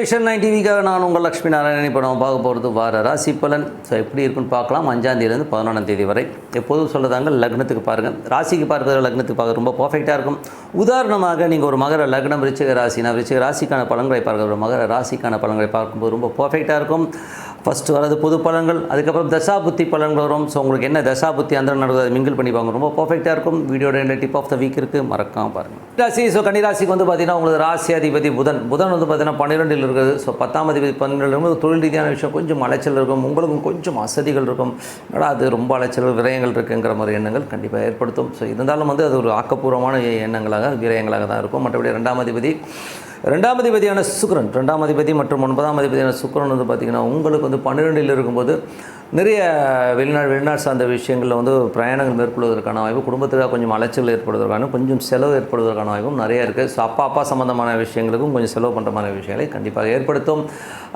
Vision nine டிவிக்காக நான் உங்கள் லக்ஷ்மி நாராயணன் இப்போ நம்ம பார்க்க போகிறது வார ராசி பலன். ஸோ எப்படி இருக்குன்னு பார்க்கலாம். அஞ்சாந்தேதியிலேருந்து பதினொன்றாம் தேதி வரை. எப்போதும் சொல்லதாங்க லக்னத்துக்கு பாருங்கள் ராசிக்கு பார்க்குறது லக்னத்துக்கு பார்க்க ரொம்ப பர்ஃபெக்டாக இருக்கும். உதாரணமாக நீங்கள் ஒரு மகர லக்னம் விருச்சிக ராசினா விருச்சிக ராசிக்கான பலன்களை பார்க்குற ஒரு மகர ராசிக்கான பலன்களை பார்க்கும்போது ரொம்ப பர்ஃபெக்டாக இருக்கும். ஃபஸ்ட்டு வரது பொது பலன்கள் அதுக்கப்புறம் தசாபுத்தி பலன்கள் வரும். ஸோ உங்களுக்கு என்ன தசாபுத்தி அந்த நடக்குது மிங்கிள் பண்ணி பாருங்க ரொம்ப பர்ஃபெக்டாக இருக்கும். வீடியோட என்ன டிப் ஆஃப் த வீக் இருக்குது மறக்காம பாருங்கள் ராசி ஸோ கன்னிராசிக்கு வந்து பார்த்தீங்கன்னா உங்களுக்கு ராசி அதிபதி புதன். புதன் வந்து பார்த்தீங்கன்னா பன்னிரெண்டில் இருக்குது. ஸோ பத்தாம் அதிபதி பன்னிரெண்டு இருக்கும்போது தொழில் ரீதியான விஷயம் கொஞ்சம் அலைச்சல் இருக்கும். உங்களுக்கும் கொஞ்சம் அசதிகள் இருக்கும். ஆனால் அது ரொம்ப அலைச்சல் விரயங்கள் இருக்குங்கிற மாதிரி எண்ணங்கள் கண்டிப்பாக ஏற்படுத்தும். ஸோ இருந்தாலும் வந்து அது ஒரு ஆக்கப்பூர்வமான எண்ணங்களாக விரயங்களாக தான் இருக்கும். மற்றபடி ரெண்டாம் அதிபதி ரெண்டாம் அதிபதியான சுக்ரன் ரெண்டாம் அதிபதி மற்றும் ஒன்பதாம் அதிபதியான சுக்கிரன் வந்து பார்த்திங்கன்னா உங்களுக்கு வந்து பன்னிரெண்டில் இருக்கும்போது நிறைய வெளிநாடு வெளிநாடு சார்ந்த விஷயங்களில் வந்து பிரயாணங்கள் மேற்கொள்வதற்கான வாய்ப்பு குடும்பத்துக்காக கொஞ்சம் அலைச்சல் ஏற்படுவதற்கான கொஞ்சம் செலவு ஏற்படுவதற்கான வாய்ப்பும் நிறைய இருக்குது ஸோ அப்பா அப்பா சம்மந்தமான விஷயங்களுக்கும் கொஞ்சம் செலவு பண்ணுற மாதிரி விஷயங்களை கண்டிப்பாக ஏற்படுத்தும்.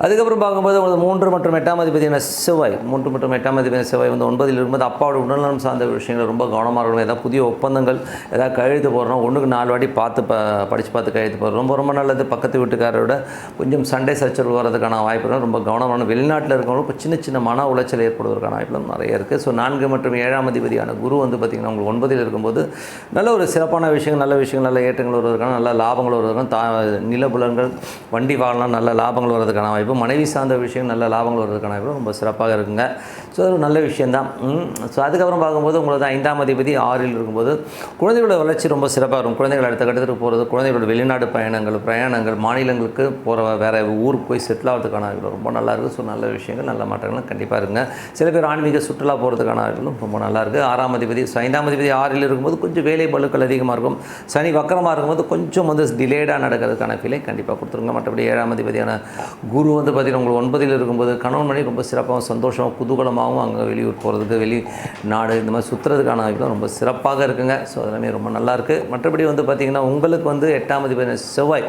அதுக்கப்புறம் பார்க்கும்போது உங்களுக்கு மூன்று மற்றும் எட்டாம் அதிபதியான செவ்வாய் மூன்று மற்றும் எட்டாம் அதிபதியான செவ்வாய் வந்து ஒன்பதில் இருக்கும்போது அப்பாவோட உடல்நலம் சார்ந்த விஷயங்கள் ரொம்ப கவனமாக இருக்கணும். ஏதாவது புதிய ஒப்பந்தங்கள் ஏதாவது கழுத்து போடுறோம் ஒன்றுக்கு நாலு வாட்டி பார்த்து ப படித்து பார்த்து கழுத்து போடுறோம் ரொம்ப ரொம்ப நல்லது. பக்கத்து வீட்டுக்காரோட கொஞ்சம் சண்டை சச்சரவு வரதுக்கான வாய்ப்புகள் ரொம்ப கவனமான வெளிநாட்டில் இருக்கிறவங்களுக்கு சின்ன சின்ன மன உளைச்சல் ஏற்படுவதற்கான வாய்ப்புகளும் நிறைய இருக்குது ஸோ நான்கு மற்றும் ஏழாம் அதிபதியான குரு வந்து பார்த்திங்கன்னா உங்களுக்கு ஒன்பதில் இருக்கும்போது நல்ல ஒரு சிறப்பான விஷயங்கள் நல்ல விஷயங்கள் நல்ல ஏற்றங்கள் வருவதற்கான நல்ல லாபங்கள் வருவதற்கான தா நிலபுலன்கள் வண்டி வாகனம் நல்ல லாபங்கள் வருவதற்கான வாய்ப்பு மனைவி சார்ந்த விஷயம் நல்ல லாபங்கள் வருவதற்கான வாய்ப்பு ரொம்ப சிறப்பாக இருக்குங்க. ஸோ அது ஒரு நல்ல விஷயந்தான் ஸோ அதுக்கப்புறம் பார்க்கும்போது உங்களுக்கு ஐந்தாம் அதிபதி ஆறில் இருக்கும்போது குழந்தைகளோட வளர்ச்சி ரொம்ப சிறப்பாக இருக்கும். குழந்தைகள் அடுத்த கட்டத்துக்கு போகிறது குழந்தைகளோட வெளிநாடு பயணங்கள் பிரயாணங்கள் மாநிலங்களுக்கு போகிற வேறு ஊருக்கு போய் செட்டில் ஆகிறதுக்கான ரொம்ப நல்லா இருக்குது ஸோ நல்ல விஷயங்கள் நல்ல மாற்றங்கள்லாம் கண்டிப்பாக இருங்க சில பேர் ஆன்மீக சுற்றுலா போகிறதுக்கான வாய்ப்புகளும் ரொம்ப நல்லாயிருக்கு. ஆறாம் அதிபதி ஐந்தாம் அதிபதி ஆறில் இருக்கும்போது கொஞ்சம் வேலை பழுக்கள் அதிகமாக இருக்கும். சனி வக்கரமாக இருக்கும்போது கொஞ்சம் வந்து டிலேடாக நடக்கிறதுக்கான ஃபீலை கண்டிப்பாக கொடுத்துருங்க. மற்றபடி ஏழாம் அதிபதியான குரு வந்து பார்த்திங்கன்னா உங்களுக்கு ஒன்பதில் இருக்கும்போது கணவன் மணி ரொம்ப சிறப்பாகவும் சந்தோஷமாக குதூகலமாகவும் அங்கே வெளியூர் போகிறதுக்கு வெளி நாடு இந்த மாதிரி சுற்றுறதுக்கான வாய்ப்புகள் ரொம்ப சிறப்பாக இருக்குங்க. ஸோ அதெல்லாமே ரொம்ப நல்லாயிருக்கு. மற்றபடி வந்து பார்த்திங்கன்னா உங்களுக்கு வந்து எட்டாம் அதிபதி செவ்வாய்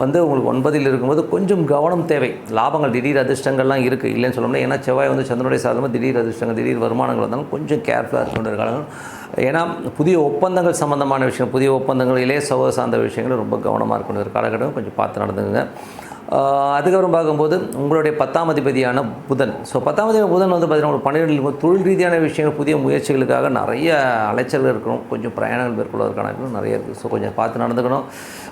வந்து உங்களுக்கு ஒன்பதில் இருக்கும்போது கொஞ்சம் கவனம் தேவை. லாபங்கள் திடீர் அதிர்ஷ்டங்கள்லாம் இருக்குது இல்லைன்னு சொல்ல முடியாது ஏன்னா செவ்வாய் வந்து சந்திரனுடைய சாதனமாக திடீர் அதிர்ஷ்டங்கள் திடீர் வருமானங்கள் வந்தாலும் கொஞ்சம் கேர்ஃபுல்லாக இருக்க காலம் ஏன்னா புதிய ஒப்பந்தங்கள் சம்மந்தமான விஷயம் புதிய ஒப்பந்தங்கள் இளைய சகோதர சார்ந்த விஷயங்கள் ரொம்ப கவனமாக இருக்கணும். காலகட்டம் கொஞ்சம் பார்த்து நடந்துங்க அதுக்கப்புறம் பார்க்கும்போது உங்களுடைய பத்தாம் அதிபதியான புதன். ஸோ பத்தாம் அதிபதி புதன் வந்து பார்த்திங்கன்னா உங்களுக்கு பன்னிரெண்டு தொழில் ரீதியான விஷயங்கள் புதிய முயற்சிகளுக்காக நிறைய அலைச்சல்கள் இருக்கணும். கொஞ்சம் பிரயாணங்கள் மேற்கொள்வதற்கான நிறைய இருக்குது ஸோ கொஞ்சம் பார்த்து நடந்துக்கணும்.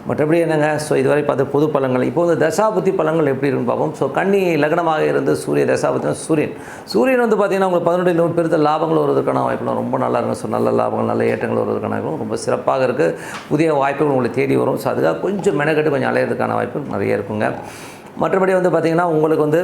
மற்றபடி என்னங்க? ஸோ இதுவரை பார்த்து பொது பழங்கள் இப்போ வந்து தசாபுத்தி பழங்கள் எப்படி இருக்குன்னு பார்ப்போம். ஸோ கன்னி லக்னமாக இருந்து சூரிய தசாபுத்தி சூரியன். சூரியன் வந்து பார்த்திங்கன்னா உங்களுக்கு பதினெட்டு நூறு பெருத்த லாபங்கள் வருவதற்கான வாய்ப்புகள் ரொம்ப நல்லா இருக்கும். ஸோ நல்ல லாபங்கள் நல்ல ஏற்றங்கள் வருவதற்கான ரொம்ப சிறப்பாக இருக்குது புதிய வாய்ப்புகள் உங்களுக்கு தேடி வரும். ஸோ அதுக்காக கொஞ்சம் மெனக்கட்டு கொஞ்சம் அலையிறதுக்கான வாய்ப்பு நிறைய இருக்குங்க. மற்றபடி வந்து பார்த்திங்கன்னா உங்களுக்கு வந்து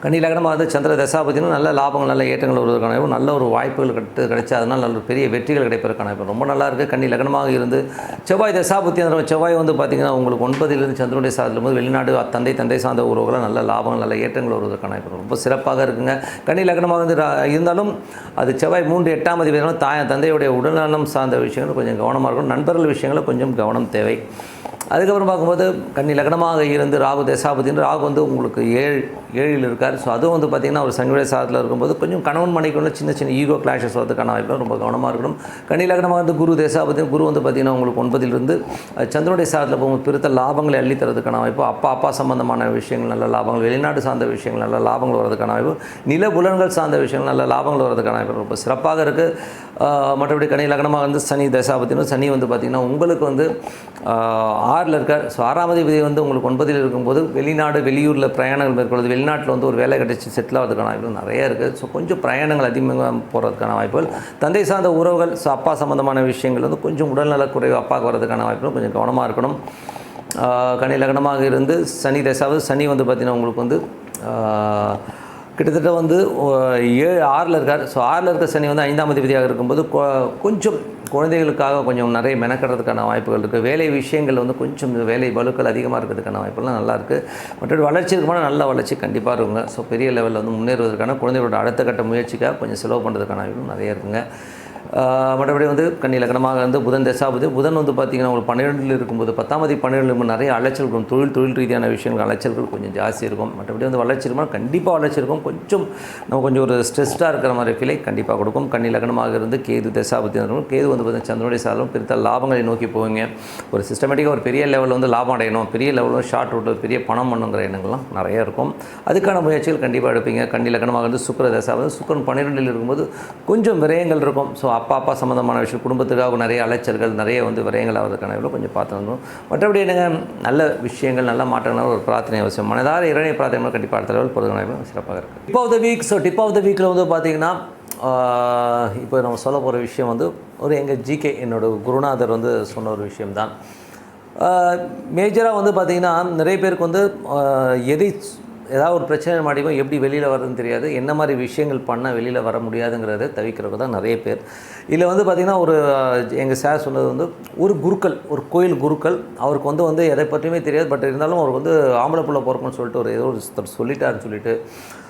கன்னி லக்னமாக வந்து சந்திர தசாபதினும் நல்ல லாபங்கள் நல்ல ஏற்றங்கள் வருவதற்கான வாய்ப்பு, நல்ல ஒரு வாய்ப்புகள் கிடைத்து கிடைச்சா அதனால் நல்ல ஒரு பெரிய வெற்றிகள் கிடைப்பதற்கான வாய்ப்பு. ரொம்ப நல்லா இருக்குது கன்னி லக்னமாக இருந்து செவ்வாய் தசாபுத்தி அந்த செவ்வாய் வந்து பார்த்திங்கன்னா உங்களுக்கு ஒன்பதிலிருந்து சந்திரனுடைய சாதத்தில் போது வெளிநாடு தந்தை தந்தை சார்ந்த உறவுகளை நல்ல லாபங்கள் நல்ல ஏற்றங்கள் வருவதற்கான வாய்ப்பு ரொம்ப சிறப்பாக இருக்குங்க. கன்னி லக்னமாக வந்து ரா- இருந்தாலும் அது செவ்வாய் மூன்று எட்டாம் அதிபதி தாய் தந்தையுடைய உடல்நலம் சார்ந்த விஷயங்கள் கொஞ்சம் கவனமாக இருக்கும் நண்பர்கள் விஷயங்களில் கொஞ்சம் கவனம் தேவை. அதுக்கப்புறம் பார்க்கும்போது கன்னி லக்னமாக இருந்து ராகு தசாபதினு ராகு வந்து உங்களுக்கு ஏழு ஏழில் இருக்கார். ஸோ அதுவும் வந்து பார்த்திங்கன்னா ஒரு சங்குடைய சாதத்தில் இருக்கும்போது கொஞ்சம் கணவன் மனைக்குள்ள சின்ன சின்ன ஈகோ கிளாஷஸ் வரதுக்கான வாய்ப்பு ரொம்ப கவனமாக இருக்கணும். கன்னி லக்னமாக வந்து குரு தசாபதி குரு வந்து பார்த்திங்கன்னா உங்களுக்கு ஒன்பதிலிருந்து சந்திரனுடைய சாதத்தில் போகும்போது பிறத்த லாபங்களை அள்ளி தரதுக்கான வாய்ப்பு அப்பா அப்பா சம்பந்தமான விஷயங்கள் நல்ல லாபங்கள் வெளிநாடு சார்ந்த விஷயங்கள் நல்ல லாபங்கள் வரதுக்கான வாய்ப்பு நில புலன்கள் சார்ந்த விஷயங்கள் நல்ல லாபங்கள் வரதுக்கான வாய்ப்பு ரொம்ப சிறப்பாக இருக்குது மற்றபடி கனி லக்னமாக வந்து சனி தசாபத்தினும் சனி வந்து பார்த்திங்கன்னா உங்களுக்கு வந்து ஆறில் இருக்கார். ஸோ ஆறாம் அதிபதி வந்து உங்களுக்கு ஒன்பதில் இருக்கும்போது வெளிநாடு வெளியூரில் பிரயாணங்கள் மேற்கொள்வது வெளிநாட்டில் வந்து ஒரு வேலை கிடைச்சி செட்டில் ஆகிறதுக்கான வாய்ப்புகள் நிறைய இருக்குது. ஸோ கொஞ்சம் பிரயாணங்கள் அதிகமாக போகிறதுக்கான வாய்ப்புகள். தந்தை சார்ந்த உறவுகள் ஸோ அப்பா சம்மந்தமான விஷயங்கள் வந்து கொஞ்சம் உடல்நலக் குறைவு அப்பாவுக்கு வரதுக்கான வாய்ப்புகள் கொஞ்சம் கவனமாக இருக்கணும். கனி லக்னமாக இருந்து சனி தசாவது சனி வந்து பார்த்திங்கன்னா உங்களுக்கு வந்து கிட்டத்தட்ட வந்து ஏழு ஆறில் இருக்கார். ஸோ ஆறில் இருக்க சனி வந்து ஐந்தாம் அதிபதியாக இருக்கும்போது கொஞ்சம் குழந்தைகளுக்காக கொஞ்சம் நிறைய மெனக்கிறதுக்கான வாய்ப்புகள் இருக்குது வேலை விஷயங்கள் வந்து கொஞ்சம் வேலை பலுக்கள் அதிகமாக இருக்கிறதுக்கான வாய்ப்புகள்லாம் நல்லாயிருக்கு இருக்குது மற்றபடி வளர்ச்சி இருக்குமான நல்ல வளர்ச்சி கண்டிப்பாக இருக்குங்க. ஸோ பெரிய லெவலில் வந்து முன்னேறுவதற்கான குழந்தைகளோட அடுத்த கட்ட முயற்சிக்காக கொஞ்சம் செலவு பண்ணுறதுக்கான வாய்ப்பும் நிறைய இருக்குங்க. மற்றபடி வந்து கன்னி லக்னமாக இருந்து புதன் தசாபதி. புதன் வந்து பார்த்திங்கன்னா உங்களுக்கு பன்னிரெண்டில் இருக்கும்போது பத்தாம் தேதி பன்னிரெண்டு நிறைய அலைச்சல் இருக்கும் தொழில் தொழில் ரீதியான விஷயங்கள் அலைச்சல்கள் கொஞ்சம் ஜாஸ்தி இருக்கும். மற்றபடி வந்து வளர்ச்சி இருக்கும். கண்டிப்பாக வளர்ச்சி இருக்கும். கொஞ்சம் நம்ம கொஞ்சம் ஒரு ஸ்ட்ரெஸ்டாக இருக்கிற மாதிரி ஃபீலை கண்டிப்பாக கொடுக்கும். கன்னி லக்னமாக இருந்து கேது தசாபதி இருக்கும் கேது வந்து பார்த்தீங்கன்னா சந்திரனுடைய சாதனம். பெருத்த லாபங்களை நோக்கி போவீங்க. ஒரு சிஸ்டமேட்டிக்காக ஒரு பெரிய லெவலில் வந்து லாபம் அடையணும். பெரிய லெவலில் ஷார்ட் ரூட்டில் பெரிய பணம் பண்ணுங்கிற எண்ணங்கள்லாம் நிறைய இருக்கும். அதுக்கான முயற்சிகள் கண்டிப்பாக எடுப்பீங்க. கன்னி லக்னமாக இருந்து சுக்கர தசாபதி. சுக்கரன் பன்னிரெண்டில் இருக்கும்போது கொஞ்சம் விரயங்கள் இருக்கும். ஸோ ஸோ அப்பா அப்பா சம்மந்தமான விஷயம் குடும்பத்துக்காக நிறைய அலைச்சல்கள் நிறைய வந்து விரயங்கள் ஆகிறதுக்கான இவ்வளோ கொஞ்சம் பார்த்துக்கணும் மற்றபடி என்னங்க நல்ல விஷயங்கள் நல்ல மாற்றங்கள் ஒரு பிரார்த்தனை அவசியம். மனதார இறைவனை பிரார்த்தனை கண்டிப்பாக அடுத்த லெவல் பொறுத்தவரை சிறப்பாக இருக்குது dip of the week so dip of the வீக்கில் வந்து பார்த்தீங்கன்னா இப்போ நம்ம சொல்ல போகிற விஷயம் வந்து ஒரு எங்கள் ஜிகே என்னோட குருநாதர் வந்து சொன்ன ஒரு விஷயம்தான். மேஜராக வந்து பார்த்திங்கன்னா நிறைய பேருக்கு வந்து எதை ஏதாவது ஒரு பிரச்சனை மாட்டிக்கும் எப்படி வெளியில் வர்றதுன்னு தெரியாது. என்ன மாதிரி விஷயங்கள் பண்ணால் வெளியில் வர முடியாதுங்கிறத தவிக்கிறவங்க தான் நிறைய பேர். இதில் வந்து பார்த்திங்கன்னா ஒரு எங்கள் சார் சொன்னது வந்து ஒரு குருக்கள் ஒரு கோயில் குருக்கள் அவருக்கு வந்து வந்து எதை பற்றியுமே தெரியாது. பட் இருந்தாலும் அவருக்கு வந்து ஆம்பளை பிள்ளை பிறக்கும்னு சொல்லிட்டு ஒரு ஏதோ ஒரு சொல்லிட்டாருன்னு சொல்லிட்டு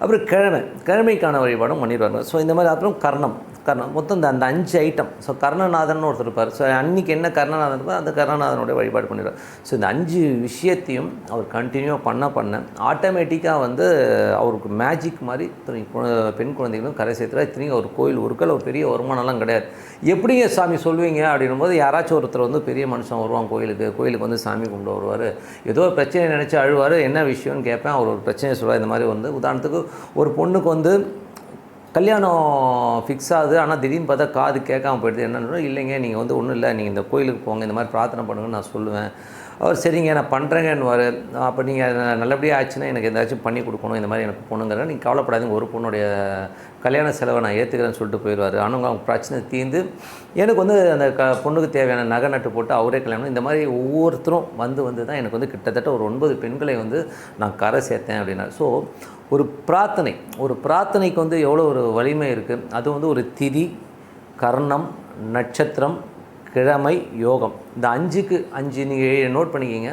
அப்புறம் கிழமை கிழமைக்கான வழிபாடும் பண்ணிடுவாங்க. ஸோ இந்த மாதிரி அப்புறம் கர்ணம். கர்ணம். மொத்தம் இந்த அந்த அஞ்சு ஐட்டம் ஸோ கர்ணநாதன் ஒருத்தர் இருப்பார். ஸோ அன்றைக்கி என்ன கர்ணநாதன் இருக்கோ அந்த கர்ணநாதனுடைய வழிபாடு பண்ணிடுவார். ஸோ இந்த அஞ்சு விஷயத்தையும் அவர் கண்டினியூவாக பண்ண பண்ண ஆட்டோமேட்டிக்காக வந்து அவருக்கு மேஜிக் மாதிரி இத்தனை கு- பெண் குழந்தைகளும் கரை சேர்த்துறா. இத்தனையும் ஒரு கோயில் உருக்கள் ஒரு பெரிய வருமானம்லாம் கிடையாது. எப்படிங்க சாமி சொல்லுவீங்க அப்படின்னும் போது யாராச்சும் ஒருத்தர் வந்து பெரிய மனுஷன் வருவான் கோயிலுக்கு கோயிலுக்கு வந்து சாமி கும்பிட வருவார். ஏதோ ஒரு பிரச்சனை நினச்சி அழுவார். என்ன விஷயம்னு கேட்பேன். அவர் ஒரு பிரச்சனையை சொல்லுவார் இந்த மாதிரி வந்து உதாரணத்துக்கு ஒரு பொண்ணுக்கு வந்து கல்யாணம் ஃபிக்ஸ் ஆகுது ஆனால் திடீர்னு பார்த்தா காது கேட்காம போயிடுது. என்னன்னு இல்லைங்க நீங்கள் வந்து ஒன்றும் இல்லை நீங்கள் இந்த கோயிலுக்கு போங்க இந்த மாதிரி பிரார்த்தனை பண்ணுங்கன்னு நான் சொல்லுவேன். அவர் சரிங்க நான் பண்ணுறேங்கன்னு அப்போ நீங்கள் நல்லபடியாக ஆச்சுன்னா எனக்கு ஏதாச்சும் பண்ணி கொடுக்கணும் இந்த மாதிரி எனக்கு பொண்ணுங்கிற நீங்கள் கவலைப்படாதீங்க ஒரு பொண்ணுடைய கல்யாண செலவை நான் ஏற்றுக்கிறேன்னு சொல்லிட்டு போயிடுவார். ஆனால் அவங்க பிரச்சனை தீர்ந்து எனக்கு வந்து அந்த க பொண்ணுக்கு தேவையான நகை நட்டு போட்டு அவரே கல்யாணம் இந்த மாதிரி ஒவ்வொருத்தரும் வந்து வந்து தான் எனக்கு வந்து கிட்டத்தட்ட ஒரு ஒன்பது பெண்களை வந்து நான் கரை சேர்த்தேன் அப்படின்னா ஸோ ஒரு பிரார்த்தனை ஒரு பிரார்த்தனைக்கு வந்து எவ்வளோ ஒரு வலிமை இருக்குது அது வந்து ஒரு திதி கர்ணம் நட்சத்திரம் கிழமை யோகம். இந்த அஞ்சுக்கு அஞ்சு நீங்கள் நோட் பண்ணிக்கிங்க.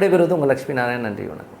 விடைபெறுவது உங்கள் லக்ஷ்மி நாராயணன் நன்றி வணக்கம்.